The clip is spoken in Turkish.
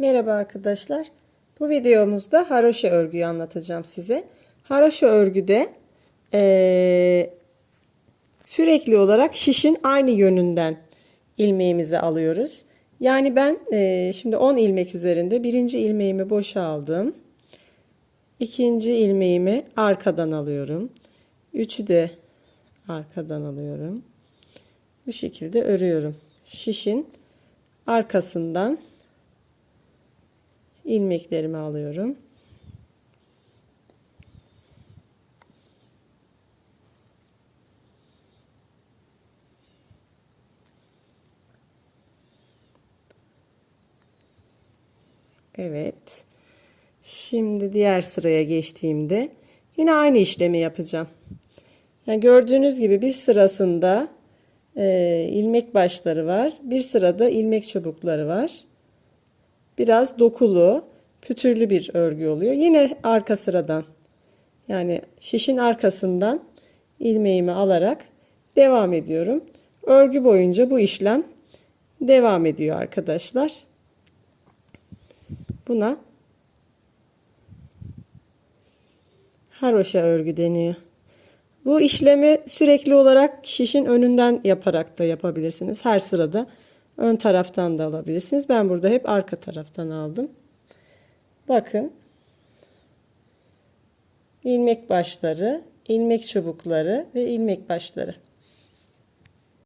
Merhaba arkadaşlar. Bu videomuzda haroşa örgüyü anlatacağım size. Haroşa örgüde eee, sürekli olarak şişin aynı yönünden ilmeğimizi alıyoruz. Yani ben eee, şimdi 10 ilmek üzerinde birinci ilmeğimi boşa aldım. İkinci ilmeğimi arkadan alıyorum. Üçü de arkadan alıyorum. Bu şekilde örüyorum. Şişin arkasından ilmeklerimi alıyorum. Evet. Şimdi diğer sıraya geçtiğimde yine aynı işlemi yapacağım. Yani gördüğünüz gibi bir sırasında e, ilmek başları var. Bir sırada ilmek çubukları var. Biraz dokulu, pütürlü bir örgü oluyor. Yine arka sıradan yani şişin arkasından ilmeğimi alarak devam ediyorum. Örgü boyunca bu işlem devam ediyor arkadaşlar. Buna haroşa örgü deniyor. Bu işlemi sürekli olarak şişin önünden yaparak da yapabilirsiniz. Her sırada ön taraftan da alabilirsiniz. Ben burada hep arka taraftan aldım. Bakın. ilmek başları, ilmek çubukları ve ilmek başları.